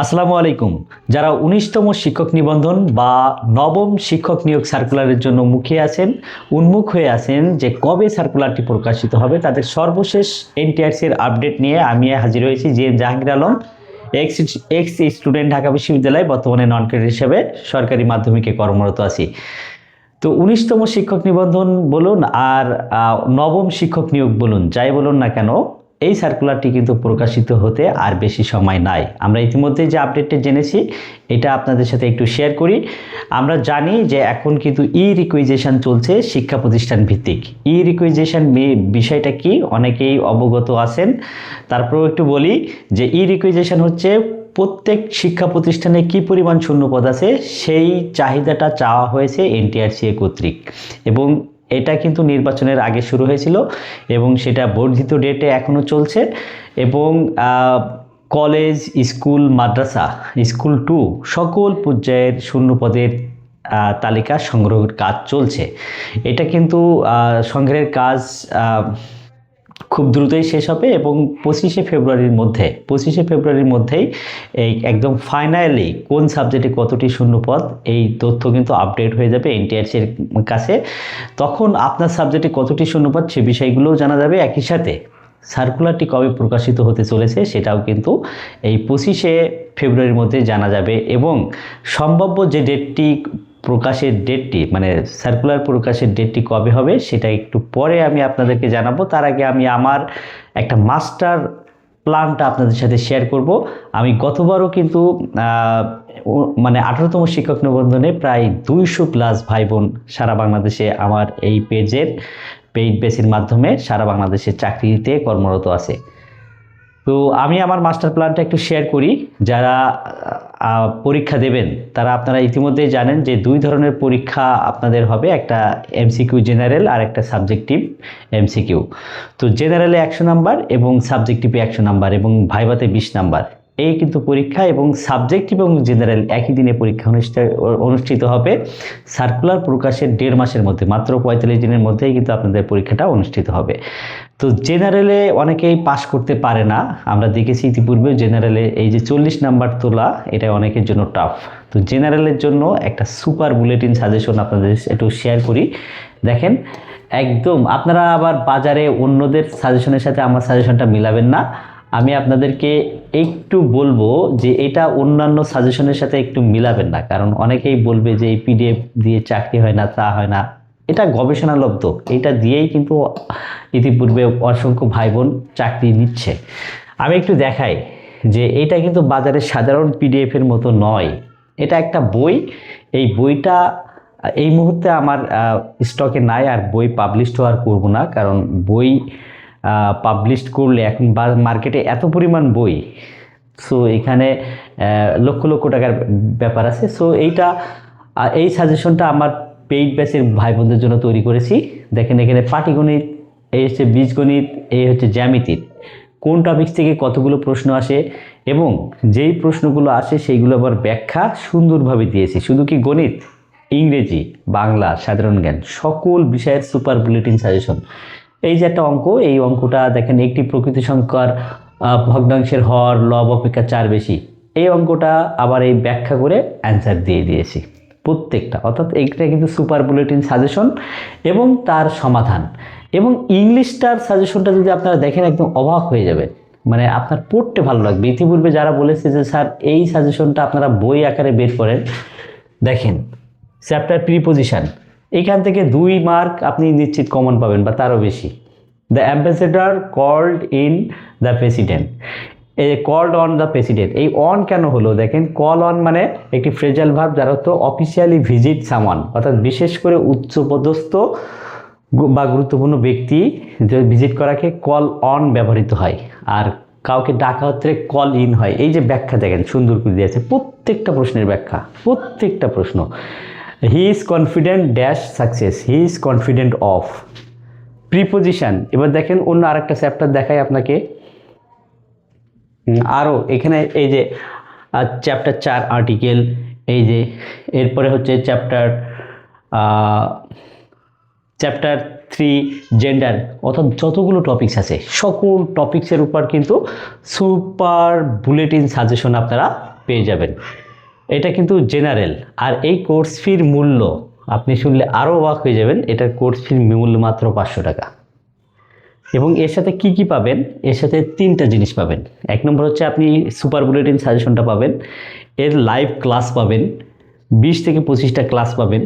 আসসালামু আলাইকুম। যারা উনিশতম শিক্ষক নিবন্ধন বা নবম শিক্ষক নিয়োগ সার্কুলারের জন্য মুখে আছেন, উন্মুখ হয়ে আছেন যে কবে সার্কুলারটি প্রকাশিত হবে, তাদের সর্বশেষ এনটিআরসির আপডেট নিয়ে আমি হাজির হয়েছি G M Jahangir Alam ex ex student Dhaka বিশ্ববিদ্যালয়ে, বর্তমানে নন ক্রেডিট হিসেবে সরকারি মাধ্যমিকে কর্মরত আছি। তো উনিশতম শিক্ষক নিবন্ধন বলুন আর নবম শিক্ষক নিয়োগ বলুন, যাই বলুন না কেন এই সার্কুলারটি কিন্তু প্রকাশিত হতে আর বেশি সময় নাই। আমরা ইতিমধ্যে যে আপডেটটা জেনেছি, এটা আপনাদের সাথে একটু শেয়ার করি। আমরা জানি যে এখন কিন্তু ই রিকুইজেশন চলছে শিক্ষা প্রতিষ্ঠান ভিত্তিক। ই রিকুইজেশন বিষয়টা কি? অনেকেই অবগত আছেন। তারপরেও একটু বলি যে ই রিকুইজেশন হচ্ছে প্রত্যেক শিক্ষা প্রতিষ্ঠানে কি পরিমাণ শূন্যপদ আছে, সেই চাহিদাটা চাওয়া হয়েছে এনটিআরসিএ কর্তৃক। এবং এটা কিন্তু নির্বাচনের আগে শুরু হয়েছিল এবং সেটা বর্ধিত ডেটে এখনও চলছে এবং কলেজ, স্কুল, মাদ্রাসা, স্কুল টু সকল পর্যায়ের শূন্যপদের তালিকা সংগ্রহের কাজ চলছে। এটা কিন্তু সংগ্রহের কাজ খুব দ্রুতই শেষ হবে এবং পঁচিশে ফেব্রুয়ারির মধ্যে, পঁচিশে ফেব্রুয়ারির মধ্যেই এই একদম ফাইনালি কোন সাবজেক্টে কতটি শূন্যপদ, এই তথ্য কিন্তু আপডেট হয়ে যাবে এনটিআরসির কাছে। তখন আপনার সাবজেক্টে কতটি শূন্যপদ সে বিষয়গুলোও জানা যাবে। একই সাথে সার্কুলারটি কবে প্রকাশিত হতে চলেছে সেটাও কিন্তু এই পঁচিশে ফেব্রুয়ারির মধ্যে জানা যাবে এবং সম্ভাব্য যে ডেটটি প্রকাশের ডেটটি মানে সার্কুলার প্রকাশের ডেটটি কবে হবে সেটা একটু পরে আমি আপনাদেরকে জানাব। তার আগে আমি আমার একটা মাস্টার প্ল্যানটা আপনাদের সাথে শেয়ার করব। আমি গতবারও কিন্তু মানে আঠারোতম শিক্ষক নিবন্ধনে প্রায় দুইশো প্লাস ভাই বোন সারা বাংলাদেশে আমার এই পেজের পেইড বেসের মাধ্যমে সারা বাংলাদেশে চাকরিতে কর্মরত আছে। তো আমি আমার মাস্টার প্ল্যানটা একটু শেয়ার করি। যারা পরীক্ষা দেবেন। তারা আপনারা ইতিমধ্যেই জানেন যে দুই ধরনের পরীক্ষা আপনাদের হবে, একটা এমসিকিউ জেনারেল আর একটা সাবজেক্টিভ এমসিকিউ তো জেনারেলে একশো নাম্বার এবং সাবজেক্টিভে একশো নাম্বার এবং ভাইভাতে বিশ নাম্বার। এই কিন্তু পরীক্ষা এবং সাবজেক্টিভ এবং জেনারেল একই দিনে পরীক্ষা অনুষ্ঠিত অনুষ্ঠিত হবে। সার্কুলার প্রকাশের দেড় মাসের মধ্যে, মাত্র পঁয়তাল্লিশ দিনের মধ্যেই কিন্তু আপনাদের পরীক্ষাটা অনুষ্ঠিত হবে। তো জেনারেলে অনেকেই পাশ করতে পারে না। আমরা দেখেছি ইতিপূর্বে জেনারেলে এই যে চল্লিশ নাম্বার তোলা, এটা অনেকের জন্য টাফ তো জেনারেলের জন্য একটা সুপার বুলেটিন সাজেশন আপনাদের একটু শেয়ার করি। দেখেন, একদম, আপনারা আবার বাজারে অন্যদের সাজেশনের সাথে আমার সাজেশনটা মিলাবেন না। আমি আপনাদেরকে একটু বলব যে এটা অন্যান্য সাজেশনের সাথে একটু মিলাবেন না। কারণ অনেকেই বলবে যে এই পিডিএফ দিয়ে চাকরি হয় না, তা হয় না। এটা গবেষণালব্ধ। এটা দিয়েই কিন্তু ইতিপূর্বে অসংখ্য ভাই বোন চাকরি নিচ্ছে। আমি একটু দেখাই যে এটা কিন্তু বাজারের সাধারণ পিডিএফের মতো নয়। এটা একটা বই। এই বইটা, এই মুহূর্তে আমার স্টকে নাই আর বই পাবলিশ তো আর করব না, কারণ বই পাবলিশ করলে এখন মার্কেটে এত পরিমাণ বই। সো এখানে লক্ষ লক্ষ টাকার ব্যাপার আছে। সো এইটা এই সাজেশনটা আমার পেইড ব্যাচের ভাই বোনদের জন্য তৈরি করেছি। দেখেন এখানে পাটিগণিত এই হচ্ছে বীজগণিত, এই হচ্ছে জ্যামিতির কোন টপিক্স থেকে কতগুলো প্রশ্ন আসে এবং যেই প্রশ্নগুলো আসে সেইগুলো আবার ব্যাখ্যা সুন্দরভাবে দিয়েছি। শুধু কি গণিত, ইংরেজি, বাংলা, সাধারণ জ্ঞান, সকল বিষয়ের সুপার বুলেটিন সাজেশন এই যে একটা অঙ্ক, এই অঙ্কটা দেখেন একটি প্রকৃতি সংখ্যার ভগ্নাংশের হর, লব অপেক্ষা চার বেশি। এই অঙ্কটা আবার এই ব্যাখ্যা করে অ্যান্সার দিয়ে দিয়েছি। প্রত্যেকটা, অর্থাৎ এইটা কিন্তু সুপার বুলেটিন সাজেশন এবং তার সমাধান। এবং ইংলিশটার সাজেশনটা যদি আপনারা দেখেন, একদম অবাক হয়ে যাবেন মানে আপনার পড়তে ভালো লাগবে। ইতিপূর্বে যারা বলেছে যে, স্যার, এই সাজেশনটা আপনারা বই আকারে বের করেন। দেখেন চ্যাপ্টার প্রিপোজিশন এখান থেকে দুই মার্ক আপনি নিশ্চিত কমন পাবেন, বা তারও বেশি। The ambassador called in the president এই কল্ড অন দ্য প্রেসিডেন্ট এই অন কেন হলো? দেখেন কল অন মানে একটি ফ্রেজাল ভাব যার অর্থ অফিসিয়ালি ভিজিট সামান অর্থাৎ বিশেষ করে উচ্চপদস্থ বা গুরুত্বপূর্ণ ব্যক্তি ভিজিট করাকে কল অন ব্যবহৃত হয় আর কাউকে ডাকা হচ্ছে কল ইন হয়। এই যে ব্যাখ্যা দেখেন, সুন্দর করে দিয়েছে প্রত্যেকটা প্রশ্নের ব্যাখ্যা, প্রত্যেকটা প্রশ্ন। He is confident dash success he is confident of preposition এবার দেখেন অন্য আরেকটা চ্যাপ্টার দেখাই আপনাকে। আরও এখানে এই যে চ্যাপ্টার চার আর্টিকেল এই যে, এরপরে হচ্ছে চ্যাপ্টার চ্যাপ্টার থ্রি জেন্ডার অর্থাৎ যতগুলো টপিকস আছে, সকল টপিক্সের উপর কিন্তু সুপার বুলেটিন সাজেশন আপনারা পেয়ে যাবেন। এটা কিন্তু জেনারেল আর এই কোর্স ফির মূল্য। আপনি শুনলে আরও অবাক হয়ে যাবেন, এটার কোর্স ফির মূল্য মাত্র পাঁচশো টাকা। এবং এর সাথে কি কি পাবেন? এর সাথে তিনটা জিনিস পাবেন। এক নম্বর হচ্ছে আপনি সুপার বুলেটিন সাজেশনটা পাবেন, এর লাইভ ক্লাস পাবেন, বিশ থেকে পঁচিশটা ক্লাস পাবেন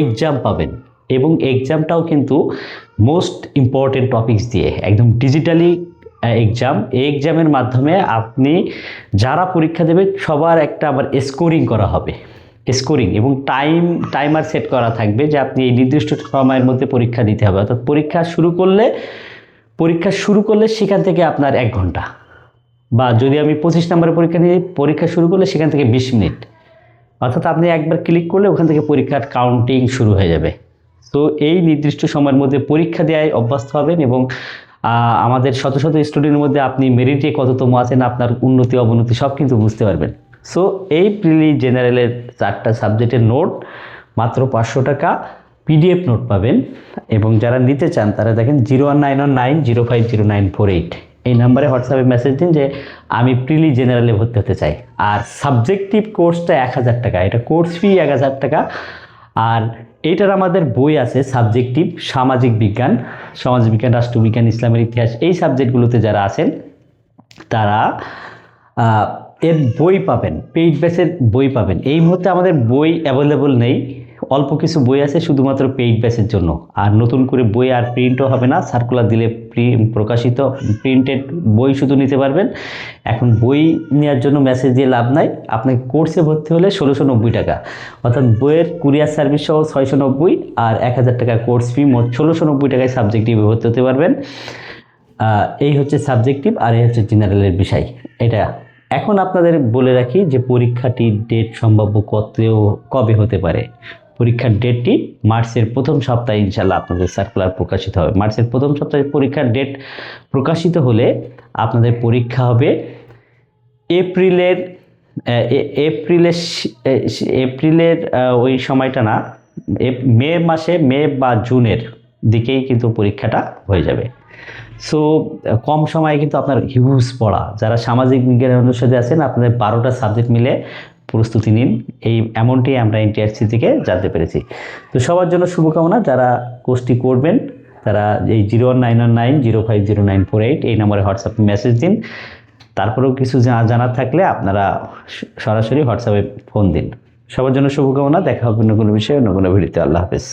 এক্সাম পাবেন। এবং এক্সামটাও কিন্তু মোস্ট ইম্পর্টেন্ট টপিকস দিয়ে, একদম ডিজিটালি এক্সাম এই এক্সামের মাধ্যমে আপনি যারা পরীক্ষা দেবে, সবার একটা আবার স্কোরিং করা হবে। স্কোরিং এবং টাইম টাইমার সেট করা থাকবে যে আপনি এই নির্দিষ্ট সময়ের মধ্যে পরীক্ষা দিতে হবে। অর্থাৎ পরীক্ষা শুরু করলে, পরীক্ষা শুরু করলে সেখান থেকে আপনার এক ঘণ্টা। বা যদি আমি পঁচিশ নম্বরের পরীক্ষা নিয়ে পরীক্ষা শুরু করলে সেখান থেকে বিশ মিনিট। অর্থাৎ আপনি একবার ক্লিক করলে ওখান থেকে পরীক্ষার কাউন্টিং শুরু হয়ে যাবে। তো এই নির্দিষ্ট সময়ের মধ্যে পরীক্ষা দেওয়ায় অভ্যস্ত হবেন এবং আমাদের শত শত স্টুডেন্টের মধ্যে আপনি মেরিটে কততম আছেন, আপনার উন্নতি, অবনতি সব কিন্তু বুঝতে পারবেন। সো এই প্রিলি জেনারেলের চারটা সাবজেক্টের নোট মাত্র পাঁচশো টাকা পিডিএফ নোট পাবেন এবং যারা নিতে চান, তারা দেখেন zero one nine one nine zero five zero nine four eight এই নাম্বারে হোয়াটসঅ্যাপে মেসেজ দিন যে, আমি প্রিলি জেনারেলে ভর্তি হতে চাই। আর সাবজেক্টিভ কোর্সটা এক হাজার টাকা। এটা কোর্স ফি এক হাজার টাকা। আর এইটার আমাদের বই আছে, সাবজেক্টিভ, সামাজিক বিজ্ঞান সমাজ বিজ্ঞান, রাষ্ট্রবিজ্ঞান, ইসলামের ইতিহাস, এই সাবজেক্টগুলোতে যারা আছেন, তারা এর বই পাবেন, পেইড ব্যাচের বই পাবেন। এই মুহূর্তে আমাদের বই অ্যাভেলেবল নেই। অল্প কিছু বই আছে, শুধুমাত্র পেইড ব্যাচের জন্য। আর নতুন করে বই আর প্রিন্টও হবে না সার্কুলার দিলে প্রি- প্রকাশিত প্রিন্টেড বই শুধু নিতে পারবেন। এখন বই নেওয়ার জন্য মেসেজ দিয়ে লাভ নাই। আপনাকে কোর্সে ভর্তি হলে ষোলোশো নব্বই টাকা। অর্থাৎ বইয়ের কুরিয়ার সার্ভিস সহ ছয়শো নব্বই আর এক হাজার টাকা কোর্স ফি মোট ষোলোশো নব্বই টাকায় সাবজেক্টিভে ভর্তি হতে পারবেন। এই হচ্ছে সাবজেক্টিভ আর এই হচ্ছে জেনারেলের বিষয়। এটা এখন আপনাদের বলে রাখি যে পরীক্ষাটির ডেট সম্ভাব্য কত, কবে হতে পারে। পরীক্ষার ডেটটি মার্চের প্রথম সপ্তাহে ইনশাল্লাহ আপনাদের সার্কুলার প্রকাশিত হবে। মার্চের প্রথম সপ্তাহে পরীক্ষার ডেট প্রকাশিত হলে আপনাদের পরীক্ষা হবে এপ্রিলের এপ্রিলের এপ্রিলের ওই সময়টা না মে মাসে, মে বা জুনের দিকেই কিন্তু পরীক্ষাটা হয়ে যাবে। সো কম সময়ে কিন্তু আপনার হিউজ পড়া। যারা সামাজিক বিজ্ঞানের অনুষদে আছেন, আপনাদের বারোটা সাবজেক্ট মিলে প্রস্তুতি নিন। এই এমনটি আমরা এনটিআরসি থেকে জানতে পেরেছি। তো সবার জন্য শুভকামনা। যারা কোর্সটি করবেন, তারা এই zero one nine one nine zero five zero nine four eight এই নম্বরে হোয়াটসঅ্যাপ মেসেজ দিন। তারপরেও কিছু জানার থাকলে আপনারা সরাসরি হোয়াটসঅ্যাপে ফোন দিন। সবার জন্য শুভকামনা। দেখা হবে অন্য কোনো বিষয়ে, অন্য কোনো ভিডিওতে। আল্লাহ হাফেজ।